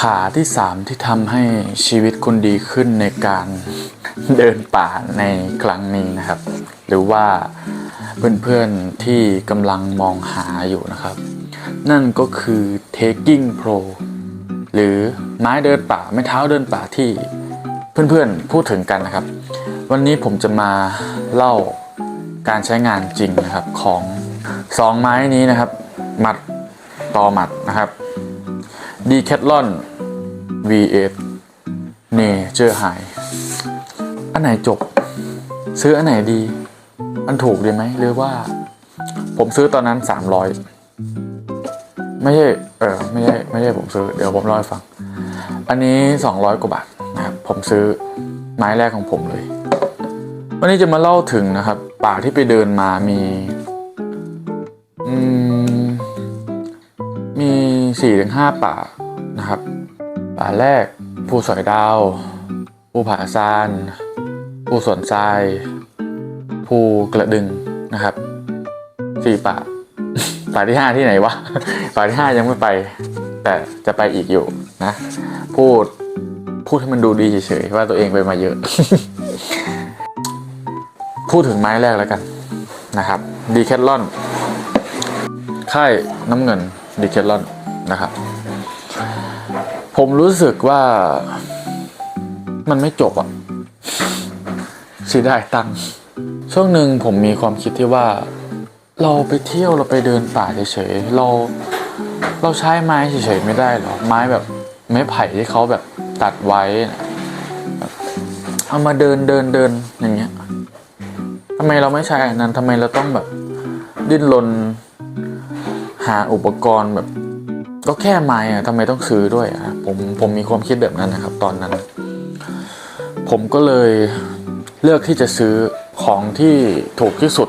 ขาที่สามที่ทำให้ชีวิตคุณดีขึ้นในการเดินป่าในครั้งนี้นะครับ หรือว่าเพื่อนๆที่กำลังมองหาอยู่นะครับ นั่นก็คือ taking pro หรือไม้เดินป่าไม้เท้าเดินป่าที่เพื่อนๆพูดถึงกันนะครับ วันนี้ผมจะมาเล่าการใช้งานจริงนะครับของสองไม้นี้นะครับ หมัดต่อหมัดนะครับ Decathlon V8 Nature High อัน V8 เนเจอหาย อันไหนจบ ซื้ออันไหนดี อันถูกดีไหมหรือว่า ผมซื้อตอนนั้น 300 ไม่ใช่ เออไม่ใช่ไม่ใช่ผมซื้อ เดี๋ยวผมเล่าให้ฟัง อันนี้ 200 กว่าบาทนะครับ ผมซื้อไม้แรกของผมเลย วันนี้จะมาเล่าถึงนะครับ ป่าที่ไปเดินมามีอืมมีสี่ถึงห้าป่านะครับ ป่าแรกภูสอยดาวภูผาซานภูสวนทรายภูกระดึงนะครับสี่ป่าป่าที่ห้าที่ไหนวะป่าที่ห้ายังไม่ไป แต่จะไปอีกอยู่นะ พูดพูดให้มันดูดีเฉยๆว่าตัวเองไปมาเยอะ พูดถึงไม้แรกแล้วกันนะครับดีแคทลอนค่ายน้ำเงินดีเคทลอนนะครับ ผมรู้สึกว่ามันไม่จบอะเสียดายตังค์ช่วงหนึ่งผมมีความคิดที่ว่า เราไปเที่ยวเราไปเดินป่าเฉยๆเราเราใช้ไม้เฉยๆไม่ได้หรอไม้แบบไม้ไผ่ที่เขาแบบตัดไว้นะเอามาเดินเดินเดินอย่างเงี้ยทำไมเราไม่ใช้อันนั้นทำไมเราต้องแบบดิ้นรนหาอุปกรณ์แบบ ก็แค่ไม้อะทำไมต้องซื้อด้วยอะผมผมมีความคิดแบบนั้นนะครับ ตอนนั้น ผมก็เลยเลือกที่จะซื้อของที่ถูกที่สุด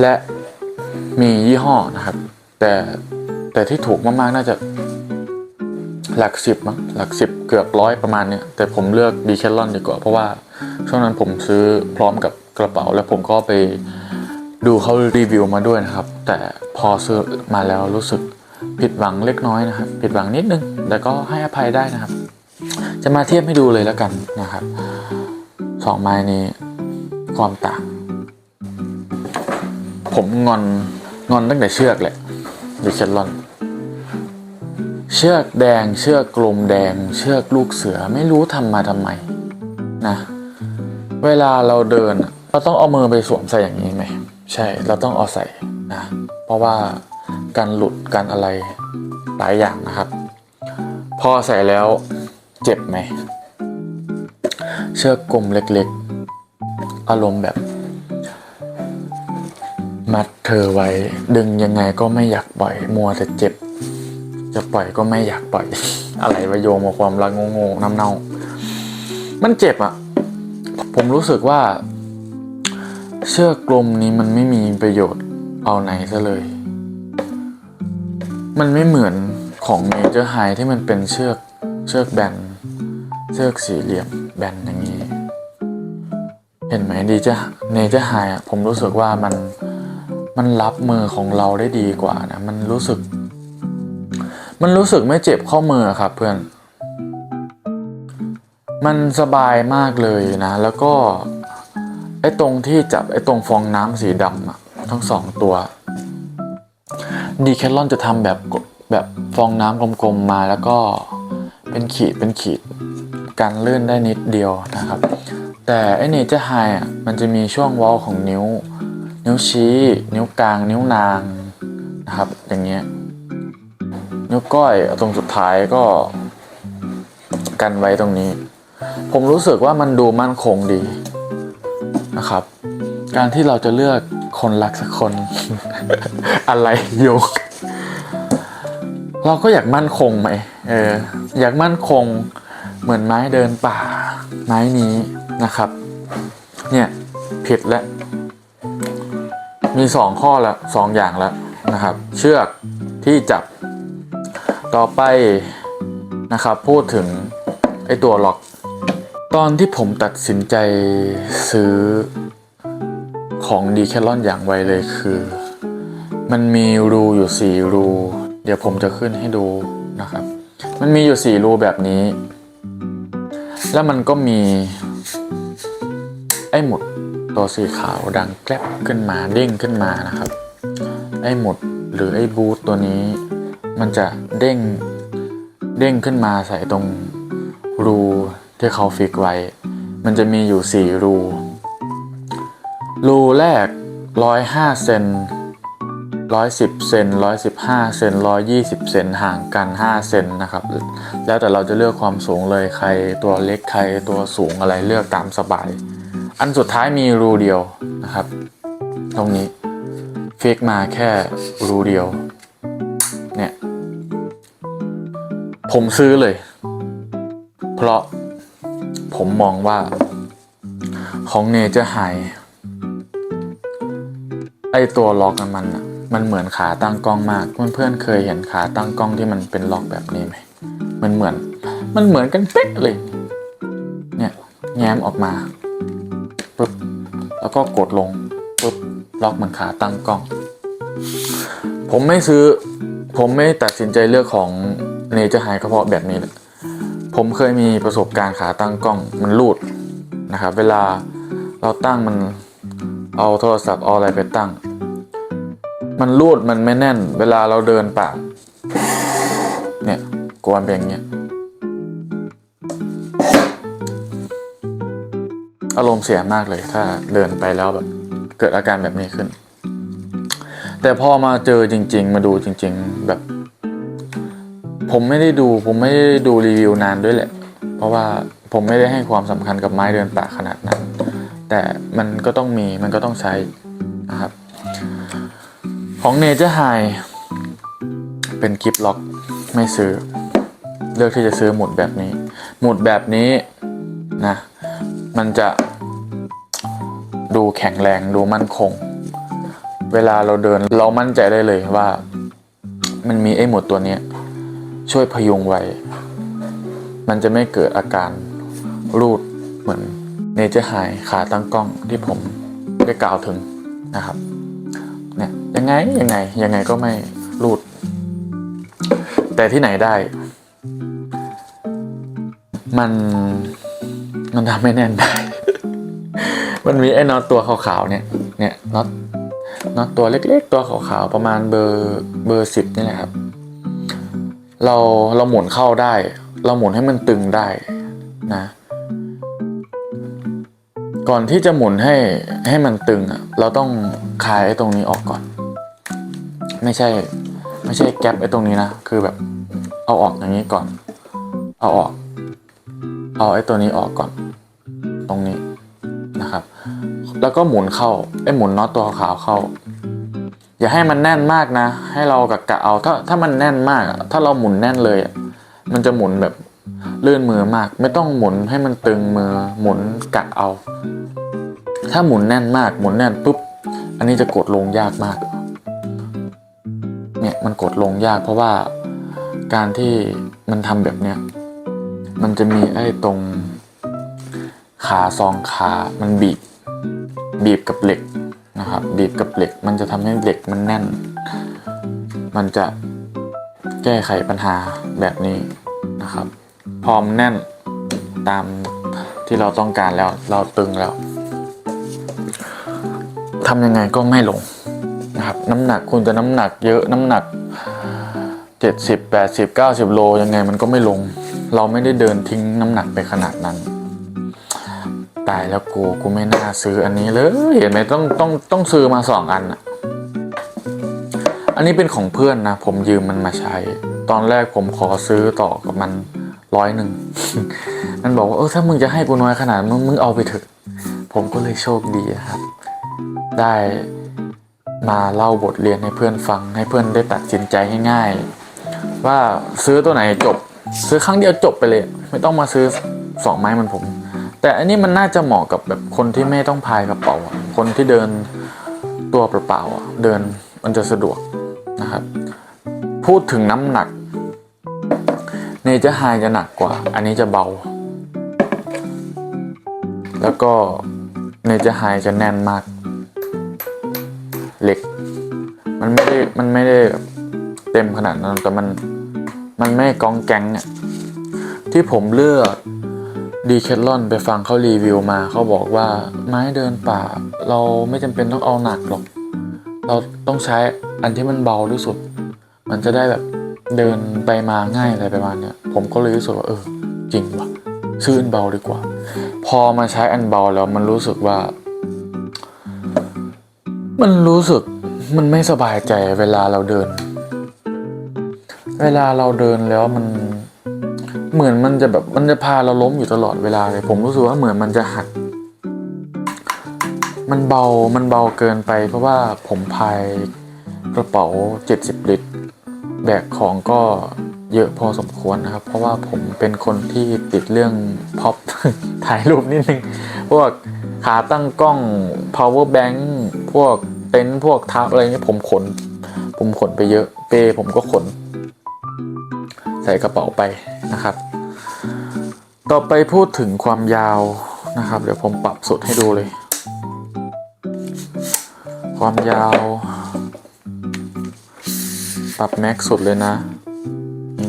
และมียี่ห้อนะครับ แต่แต่ที่ถูกมากๆน่าจะหลักสิบมั้งหลักสิบเกือบร้อยประมาณเนี้ยแต่ผมเลือกดีแคลอนดีกว่า เพราะว่าช่วงนั้นผมซื้อพร้อมกับกระเป๋า แล้วผมก็ไปดูเขารีวิวมาด้วยนะครับ แต่พอซื้อมาแล้วรู้สึก ผิดหวังเล็กน้อยนะครับ ผิดหวังนิดนึง แต่ก็ให้อภัยได้นะครับ จะมาเทียบให้ดูเลยแล้วกันนะครับสองไม้นี้ความต่าง ผมงอนงอนตั้งแต่เชือกแหละดิเชลลอน เชือกแดง เชือกกลมแดง เชือกลูกเสือไม่รู้ทำมาทำไมนะ เวลาเราเดินเราต้องเอามือไปสวมใส่อย่างนี้ไหม ใช่เราต้องเอาใส่นะ เพราะว่า การหลุดการอะไรหลายอย่างนะครับ พอใส่แล้วเจ็บไหม เชือกกลมเล็กๆ อารมณ์แบบ มัดเธอไว้ ดึงยังไงก็ไม่อยากปล่อย มัวแต่เจ็บ จะปล่อยก็ไม่อยากปล่อย อะไรวะโยงมาความรักโง่ๆน้ำเน่า มันเจ็บอะ ผมรู้สึกว่า เชือกกลมนี้มันไม่มีประโยชน์เอาไหนซะเลย มันไม่เหมือนของเนเจอร์ไฮที่มันเป็นเชือกเชือกแบนเชือกสี่เหลี่ยมแบนอย่างนี้ เห็นไหมดีจ้ะเนเจอร์ไฮอะผมรู้สึกว่ามันมันรับมือของเราได้ดีกว่านะมันรู้สึก มันรู้สึกไม่เจ็บข้อมือครับเพื่อน มันสบายมากเลยนะ แล้วก็ไอ้ตรงที่จับไอ้ตรงฟองน้ำสีดำอะทั้งสองตัว ดีแคทลอนจะทำแบบแบบฟองน้ำกลมๆมาแล้วก็เป็นขีดเป็นขีดการเลื่อนได้นิดเดียวนะครับ แต่ไอเนเจอร์ไฮอะมันจะมีช่วงว้าของนิ้ว นิ้วชี้ นิ้วกลาง นิ้วนางนะครับ อย่างเงี้ยนิ้วก้อยตรงสุดท้ายก็กันไว้ตรงนี้ ผมรู้สึกว่ามันดูมั่นคงดีนะครับ การที่เราจะเลือก คนรักสักคน อะไรโยกเราก็อยากมั่นคงไหมเอออยากมั่นคงเหมือนไม้เดินป่า ไม้นี้นะครับ เนี่ยผิดแล้วมีสองข้อล้วสองอย่างแล้วนะครับ เชือกที่จับต่อไปนะครับ พูดถึงไอตัวล็อก ตอนที่ผมตัดสินใจซื้อ ของดีแคลอนอย่างไวเลยคือ มันมีรูอยู่สี่รูเดี๋ยวผมจะขึ้นให้ดูนะครับ มันมีอยู่สี่รูแบบนี้ แล้วมันก็มี ไอ้หมุดตัวสีขาวดังแกลบขึ้นมาเด้งขึ้นมานะครับ ไอ้หมุดหรือไอ้บูทตัวนี้ มันจะเด้งเด้งขึ้นมาใส่ตรงรูที่เขาฟิกไว้ มันจะมีอยู่สี่รู รูแรกร้อยห้าเซนร้อยสิบเซนร้อยสิบห้าเซนร้อยยี่สิบเซน ห่างกันห้าเซนนะครับ แล้วแต่เราจะเลือกความสูงเลยใครตัวเล็กใครตัวสูงอะไรเลือกตามสบาย อันสุดท้ายมีรูเดียวนะครับ ตรงนี้ฟิกมาแค่รูเดียว เนี่ย ผมซื้อเลย เพราะผมมองว่าของเนเจอร์ไฮ ไอตัวล็อกมันอะมันเหมือนขาตั้งกล้องมาก เพื่อนๆเคยเห็นขาตั้งกล้องที่มันเป็นล็อกแบบนี้ไหมมันเหมือน มันเหมือนกันเป๊ะเลย เนี่ยแง้มออกมาปุ๊บแล้วก็กดลงปุ๊บล็อกเหมือนขาตั้งกล้อง ผมไม่ซื้อ ผมไม่ตัดสินใจเลือกของเนเจอร์ไฮก็เพาะแบบนี้แหละผมเคยมีประสบการณ์ขาตั้งกล้องมันรูดนะครับ เวลาเราตั้งมัน เอาโทรศัพท์เอาอะไรไปตั้ง มันรูดมันไม่แน่น เวลาเราเดินป่าเนี่ยกวนเป็นอย่างเงี้ยอารมณ์เสียมากเลยถ้าเดินไปแล้วแบบเกิดอาการแบบนี้ขึ้น แต่พอมาเจอจริง ๆ มาดูจริง ๆแบบ ผมไม่ได้ดู ผมไม่ได้ดูรีวิวนานด้วยแหละ เพราะว่าผมไม่ได้ให้ความสำคัญกับไม้เดินป่าขนาดนั้น แต่มันก็ต้องมีมันก็ต้องใช้นะครับของเนเจอร์ไฮเป็นกิฟล็อกไม่ซื้อ เลือกที่จะซื้อหมุดแบบนี้ หมุดแบบนี้นะมันจะดูแข็งแรงดูมั่นคง เวลาเราเดินเรามั่นใจได้เลยว่า มันมีไอ้หมุดตัวนี้ช่วยพยุงไว้ มันจะไม่เกิดอาการรูดเหมือน นเจอร์ไฮขาตั้งกล้องที่ผมได้กล่าวถึงนะครับเนี่ยยังไงยังไงยังไงก็ไม่รูด แต่ที่ไหนได้ มันมันทำให้แน่นได้ มันมีไอ้น็อตตัวขาวๆเนี่ยเนี่ยน็อตน็อตตัวเล็กๆ ตัวขาวๆประมาณเบอร์เบอร์สิบนี่แหละครับ เราเราหมุนเข้าได้ เราหมุนให้มันตึงได้นะ ก่อนที่จะหมุนให้ให้มันตึงอะเราต้องคลายไอ้ตรงนี้ออกก่อน ไม่ใช่ไม่ใช่แก๊ปไอ้ตรงนี้นะคือแบบเอาออกอย่างนี้ก่อน เอาออก เอาไอ้ตัวนี้ออกก่อน ตรงนี้นะครับ แล้วก็หมุนเข้าไอ้หมุนน็อตตัวขาวเข้า อย่าให้มันแน่นมากนะ ให้เรากะกะเอาถ้าถ้ามันแน่นมากถ้าเราหมุนแน่นเลยมันจะหมุนแบบ ลื่นมือมาก ไม่ต้องหมุนให้มันตึงมือหมุนกะเอา ถ้าหมุนแน่นมากหมุนแน่นปุ๊บ อันนี้จะกดลงยากมาก เนี่ยมันกดลงยากเพราะว่าการที่มันทำแบบเนี้ยมันจะมีไอ้ตรงขาซองขามันบีบ บีบกับเหล็กนะครับบีบกับเหล็ก มันจะทำให้เหล็กมันแน่น มันจะแก้ไขปัญหาแบบนี้นะครับ พอมแน่นตามที่เราต้องการแล้ว เราตึงแล้วทำยังไงก็ไม่ลงนะครับ น้ำหนักคุณจะน้ำหนักเยอะน้ำหนัก 70 80 90 โลยังไงมันก็ไม่ลง เราไม่ได้เดินทิ้งน้ำหนักไปขนาดนั้น ตายแล้วกูกูไม่น่าซื้ออันนี้เลยเห็นไหมต้องต้องต้องซื้อมาสองอันอะอันนี้เป็นของเพื่อนนะ ผมยืมมันมาใช้ ตอนแรกผมขอซื้อต่อกับมัน ร้อยหนึ่งมันบอกว่าเออถ้ามึงจะให้กูน้อยขนาดมึงมึงเอาไปเถอะ ผมก็เลยโชคดีครับ ได้มาเล่าบทเรียนให้เพื่อนฟังให้เพื่อนได้ตัดสินใจง่ายๆ ว่าซื้อตัวไหนจบ ซื้อครั้งเดียวจบไปเลย ไม่ต้องมาซื้อสองไม้มันผม แต่อันนี้มันน่าจะเหมาะกับแบบคนที่ไม่ต้องพายกระเป๋า คนที่เดินตัวเปล่าๆเดินมันจะสะดวกนะครับ พูดถึงน้ำหนัก เนเจอร์ไฮจะหนักกว่า อันนี้จะเบา แล้วก็เนเจอร์ไฮจะแน่นมาก เหล็ก มันไม่ได้ มันไม่ได้เต็มขนาดนั้น แต่มัน มันไม่กองแกงเนี่ยที่ผมเลือกดีแคทลอนไปฟังเขารีวิวมาเขาบอกว่าไม้เดินป่า เราไม่จำเป็นต้องเอาหนักหรอก เราต้องใช้อันที่มันเบาที่สุด มันจะได้แบบ เดินไปมาง่ายอะไรประมาณเนี้ยผมก็เลยรู้สึกว่าเออ จริงว่ะซื้ออันเบาดีกว่า พอมาใช้อันเบาแล้วมันรู้สึกว่า มันรู้สึกมันไม่สบายใจเวลาเราเดิน เวลาเราเดินแล้วมันเหมือนมันจะแบบมันจะพาเราล้มอยู่ตลอดเวลาเลย ผมรู้สึกว่าเหมือนมันจะหัก มันเบามันเบาเกินไป เพราะว่าผมพายกระเป๋า 70 ลิตร แบกของก็เยอะพอสมควรนะครับ เพราะว่าผมเป็นคนที่ติดเรื่องพ็อปถ่ายรูปนิดนึง พวกขาตั้งกล้อง power bank พวกเต็นท์พวกทับอะไรเงี้ยผมขน ผมขนไปเยอะ เปผมก็ขน ใส่กระเป๋าไปนะครับ ต่อไปพูดถึงความยาวนะครับ เดี๋ยวผมปรับสุดให้ดูเลย ความยาว ปรับแม็กสุดเลยนะนี่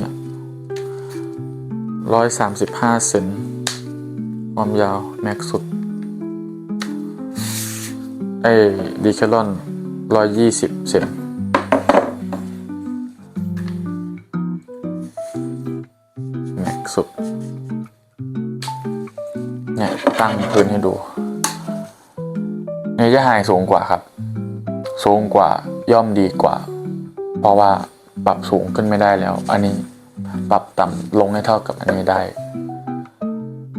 ร้อยสามสิบห้าเซนความยาวแม็กสุด ไอ้ดีแคลอนร้อยยี่สิบเซนแม็กสุด เนี่ย ตั้งพื้นให้ดูเนี่ยจะหายสูงกว่าครับ สูงกว่าย่อมดีกว่า เพราะว่าปรับสูงขึ้นไม่ได้แล้ว อันนี้ปรับต่ำลงให้เท่ากับอันนี้ได้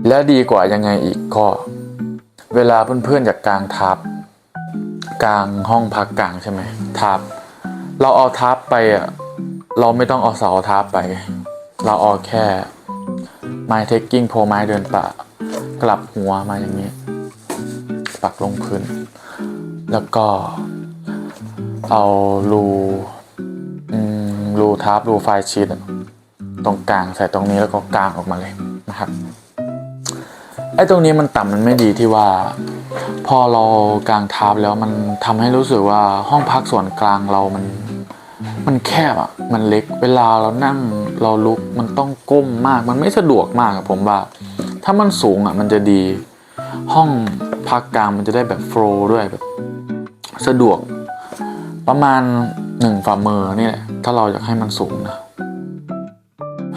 และดีกว่ายังไงอีกก็เวลาเพื่อนๆจากกลางทับกลางห้องพักกลางใช่ไหมทับเราเอาทับไปอะเราไม่ต้องเอาเสาทับไป เราเอาแค่ไม้เทคกิ้งโพไม้เดินป่ากลับหัวมาอย่างนี้ ปักลงพื้น แล้วก็เอารู รูทับรูไฟชีตตรงกลางใส่ตรงนี้แล้วก็กลางออกมาเลยนะครับไอ้ตรงนี้มันต่ำมันไม่ดีที่ว่า พอเรากลางทับแล้วมันทำให้รู้สึกว่าห้องพักส่วนกลางเรามันมันแคบอะ มันเล็ก เวลาเรานั่งเราลุกมันต้องก้มมาก มันไม่สะดวกมากอะผมว่า ถ้ามันสูงอะมันจะดี ห้องพักกลางมันจะได้แบบโฟล์ด้วยแบบ สะดวก ประมาณ หนึ่งฝ่ามือนี่แหละถ้าเราอยากให้มันสูงนะ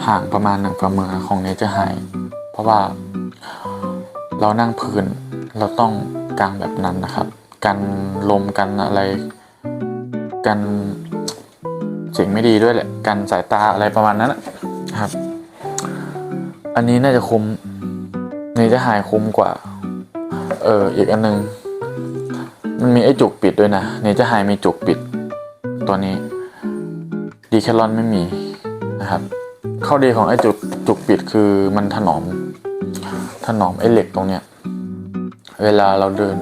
ห่างประมาณหนึ่งฝ่ามือของเนจะหายเพราะว่าเรานั่งพื้นเราต้องกางแบบนั้นนะครับกันลมกันอะไร กันสิ่งไม่ดีด้วยแหละกันสายตาอะไรประมาณนั้นนะครับ อันนี้น่าจะคุ้มเนจะหายคุ้มกว่า เอออีกอันนึง มันมีไอ้จุกปิดด้วยนะเนจะหายมีจุกปิด ตัวนี้ดีแคลอนไม่มีนะครับ ข้อดีของไอ้จุกจุกปิดคือมันถนอม ถนอมไอ้เหล็กตรงเนี้ยเวลาเราเดิน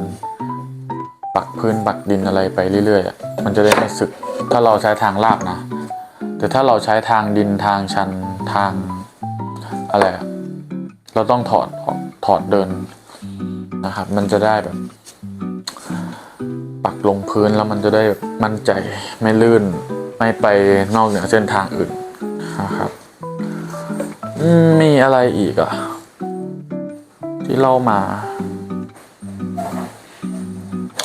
ปักพื้นปักดินอะไรไปเรื่อยๆมันจะได้ไม่สึก ถ้าเราใช้ทางลาบนะ แต่ถ้าเราใช้ทางดินทางชันทางอะไรเราต้องถอดถอดเดินนะครับ มันจะได้แบบ ปักลงพื้นแล้วมันจะได้มั่นใจไม่ลื่น ไม่ไปนอกเหนือเส้นทางอื่นนะครับมีอะไรอีกอะที่เล่ามา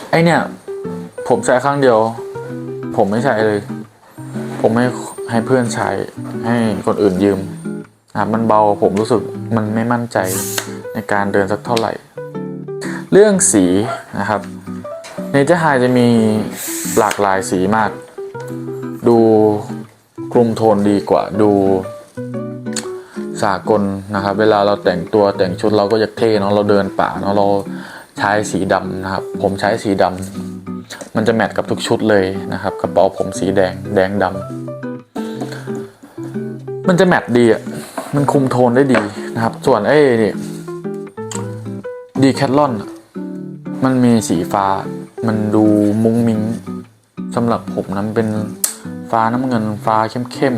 ไอเนี่ย ผมใช้ครั้งเดียว ผมไม่ใช้เลย ผมให้ให้เพื่อนใช้ ให้คนอื่นยืมนะครับมันเบาผมรู้สึกมันไม่มั่นใจในการเดินสักเท่าไหร่ เรื่องสีนะครับ เนเจอร์ไฮจะมีหลากหลายสีมาก ดูกลุ่มโทนดีกว่าดูสากลนะครับ เวลาเราแต่งตัวแต่งชุดเราก็อยากเท่เนาะเราเดินป่าเนาะเราใช้สีดำนะครับ ผมใช้สีดำมันจะแมทกับทุกชุดเลยนะครับ กระเป๋าผมสีแดงแดงดำมันจะแมทดีอะมันคุมโทนได้ดีนะครับ ส่วนไอ้นี่ดีแคทลอนมันมีสีฟ้า มันดูมุ้งมิ้งสำหรับผมนั้นเป็นฟ้าน้ำเงินฟ้าเข้ม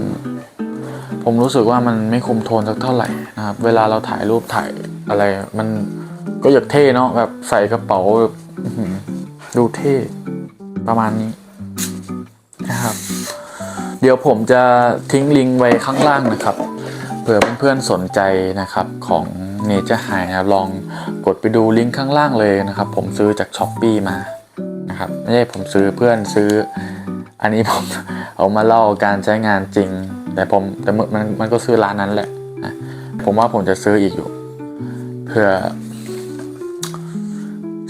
ๆ ผมรู้สึกว่ามันไม่คุมโทนสักเท่าไหร่นะครับ เวลาเราถ่ายรูปถ่ายอะไร มันก็อยากเท่เนาะแบบใส่กระเป๋าแบบดูเท่ประมาณนี้นะครับ เดี๋ยวผมจะทิ้งลิงก์ไว้ข้างล่างนะครับ เผื่อเพื่อนๆสนใจนะครับของเนเจอร์ไฮนะลองกดไปดูลิงก์ข้างล่างเลยนะครับ ผมซื้อจากช้อปปีมา นะครับไม่ใช่ผมซื้อเพื่อนซื้อ อันนี้ผมเอามาเล่าการใช้งานจริง แต่ผมแต่มันมันมันก็ซื้อร้านนั้นแหละนะผมว่าผมจะซื้ออีกอยู่เพื่อ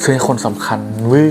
ซื้อให้คนสำคัญเว้ย